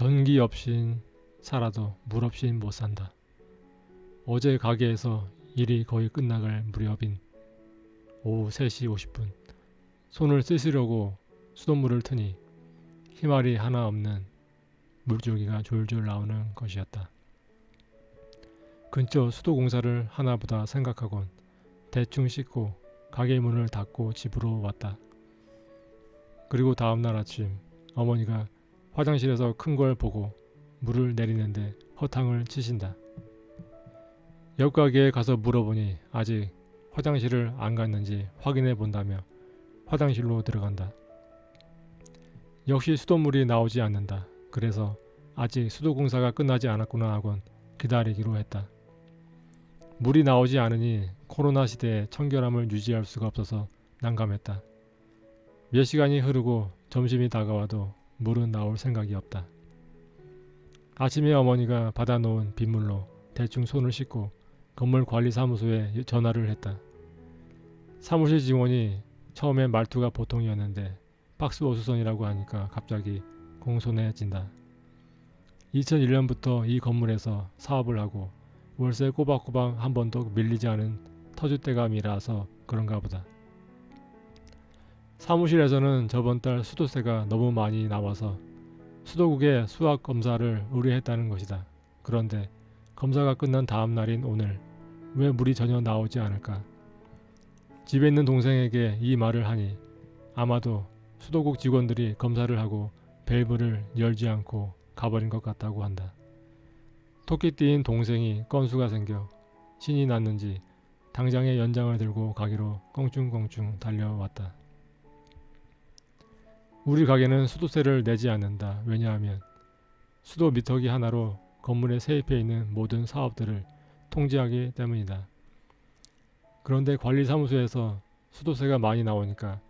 전기 없인 살아도 물 없인 못 산다. 어제 가게에서 일이 거의 끝나갈 무렵인 오후 3시 50분 손을 씻으려고 수돗물을 트니 희말이 하나 없는 물줄기가 졸졸 나오는 것이었다. 근처 수도공사를 하나보다 생각하곤 대충 씻고 가게 문을 닫고 집으로 왔다. 그리고 다음날 아침 어머니가 화장실에서 큰 걸 보고 물을 내리는데 허탕을 치신다. 옆 가게에 가서 물어보니 아직 화장실을 안 갔는지 확인해 본다며 화장실로 들어간다. 역시 수돗물이 나오지 않는다. 그래서 아직 수도 공사가 끝나지 않았구나 하곤 기다리기로 했다. 물이 나오지 않으니 코로나 시대에 청결함을 유지할 수가 없어서 난감했다. 몇 시간이 흐르고 점심이 다가와도 물은 나올 생각이 없다. 아침에 어머니가 받아놓은 빗물로 대충 손을 씻고 건물 관리 사무소에 전화를 했다. 사무실 직원이 처음에 말투가 보통이었는데 박스 오수선이라고 하니까 갑자기 공손해진다. 2001년부터 이 건물에서 사업을 하고 월세 꼬박꼬박 한 번도 밀리지 않은 터줏대감이라서 그런가 보다. 사무실에서는 저번 달 수도세가 너무 많이 나와서 수도국에 수학 검사를 의뢰했다는 것이다. 그런데 검사가 끝난 다음 날인 오늘 왜 물이 전혀 나오지 않을까? 집에 있는 동생에게 이 말을 하니 아마도 수도국 직원들이 검사를 하고 밸브를 열지 않고 가버린 것 같다고 한다. 토끼띠인 동생이 건수가 생겨 신이 났는지 당장에 연장을 들고 가기로 껑충껑충 달려왔다. 우리 가게는 수도세를 내지 않는다. 왜냐하면 수도 미터기 하나로 건물에 세입해 있는 모든 사업들을 통제하기 때문이다. 그런데 관리사무소에서 수도세가 많이 나오니까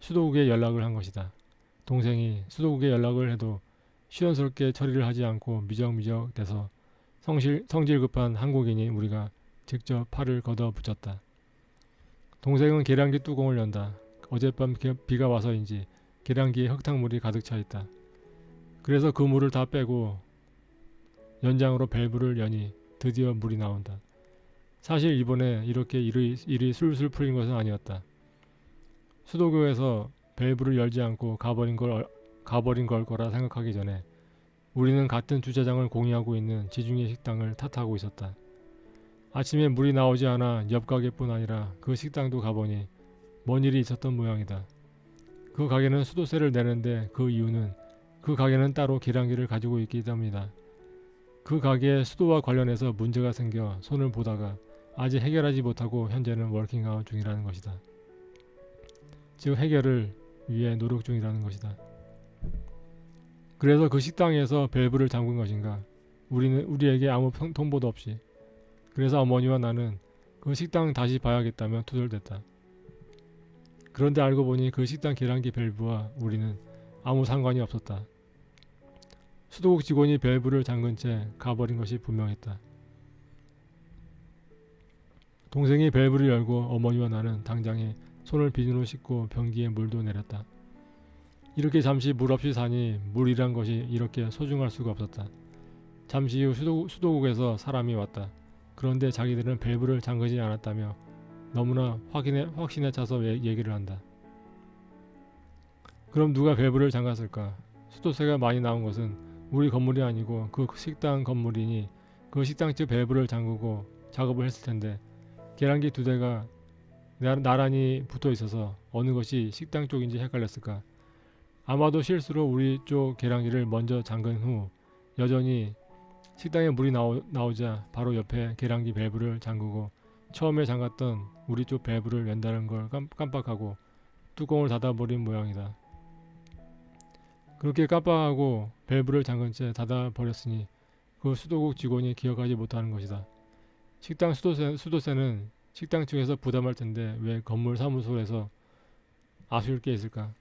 수도국에 연락을 한 것이다. 동생이 수도국에 연락을 해도 시원스럽게 처리를 하지 않고 미적미적 돼서 성실, 성질 급한 한국인이 우리가 직접 팔을 걷어 붙였다. 동생은 계량기 뚜껑을 연다. 어젯밤 비- 비가 와서인지 계량기에 흙탕물이 가득 차 있다. 그래서 그 물을 다 빼고 연장으로 밸브를 여니 드디어 물이 나온다. 사실 이번에 이렇게 일이, 일이 술술 풀린 것은 아니었다. 수도교에서 밸브를 열지 않고 가버린 걸 가버린 걸 거라 생각하기 전에 우리는 같은 주차장을 공유하고 있는 지중해 식당을 탓하고 있었다. 아침에 물이 나오지 않아 옆 가게뿐 아니라 그 식당도 가보니 뭔 일이 있었던 모양이다. 그 가게는 수도세를 내는데 그 이유는 그 가게는 따로 계량기를 가지고 있기 때문이다. 그 가게에 수도와 관련해서 문제가 생겨 손을 보다가 아직 해결하지 못하고 현재는 워킹아웃 중이라는 것이다. 즉 해결을 위해 노력 중이라는 것이다. 그래서 그 식당에서 밸브를 잠근 것인가? 우리는 우리에게 아무 통- 통보도 없이. 그래서 어머니와 나는 그 식당 다시 봐야겠다며 투덜댔다. 그런데 알고 보니 그 식당 계량기 밸브와 우리는 아무 상관이 없었다. 수도국 직원이 밸브를 잠근 채 가버린 것이 분명했다. 동생이 밸브를 열고 어머니와 나는 당장에 손을 비누로 씻고 변기에 물도 내렸다. 이렇게 잠시 물 없이 사니 물이란 것이 이렇게 소중할 수가 없었다. 잠시 후 수도, 수도국에서 사람이 왔다. 그런데 자기들은 밸브를 잠그지 않았다며 너무나 확인에, 확신에 차서 얘- 얘기를 한다. 그럼 누가 밸브를 잠갔을까? 수도세가 많이 나온 것은 우리 건물이 아니고 그 식당 건물이니 그 식당 측 밸브를 잠그고 작업을 했을 텐데 계량기 두 대가 나- 나란히 붙어 있어서 어느 것이 식당 쪽인지 헷갈렸을까? 아마도 실수로 우리 쪽 계량기를 먼저 잠근 후 여전히 식당에 물이 나오, 나오자 바로 옆에 계량기 밸브를 잠그고 처음에 잠갔던 우리 쪽 밸브를 연다는 걸 깜, 깜빡하고 뚜껑을 닫아버린 모양이다. 그렇게 깜빡하고 밸브를 잠근 채 닫아버렸으니 그 수도국 직원이 기억하지 못하는 것이다. 식당 수도세, 수도세는 식당 측에서 부담할 텐데 왜 건물 사무소에서 아쉬울 게 있을까?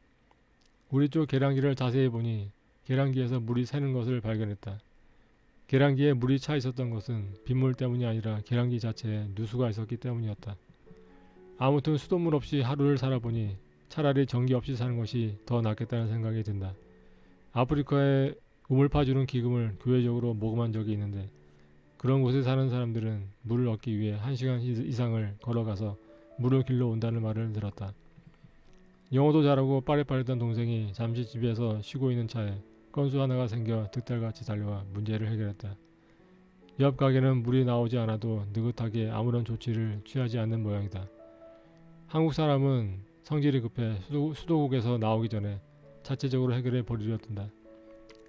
우리 쪽 계량기를 자세히 보니 계량기에서 물이 새는 것을 발견했다. 계량기에 물이 차 있었던 것은 빗물 때문이 아니라 계량기 자체에 누수가 있었기 때문이었다. 아무튼 수돗물 없이 하루를 살아보니 차라리 전기 없이 사는 것이 더 낫겠다는 생각이 든다. 아프리카에 우물 파주는 기금을 교회적으로 모금한 적이 있는데 그런 곳에 사는 사람들은 물을 얻기 위해 한 시간 이- 이상을 걸어가서 물을 길러 온다는 말을 들었다. 영어도 잘하고 빠릿빠릿한 동생이 잠시 집에서 쉬고 있는 차에 건수 하나가 생겨 득달같이 달려와 문제를 해결했다. 옆 가게는 물이 나오지 않아도 느긋하게 아무런 조치를 취하지 않는 모양이다. 한국 사람은 성질이 급해 수도, 수도국에서 나오기 전에 자체적으로 해결해 버리려 든다.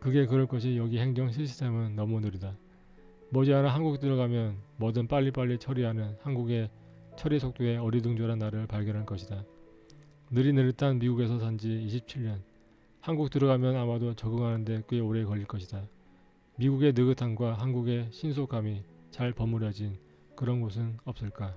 그게 그럴 것이 여기 행정 시스템은 너무 느리다. 머지않아 한국 들어가면 뭐든 빨리빨리 처리하는 한국의 처리 속도에 어리둥절한 나를 발견할 것이다. 느릿느릿한 미국에서 산 지 27년. 한국 들어가면 아마도 적응하는데 꽤 오래 걸릴 것이다. 미국의 느긋함과 한국의 신속함이 잘 버무려진 그런 곳은 없을까?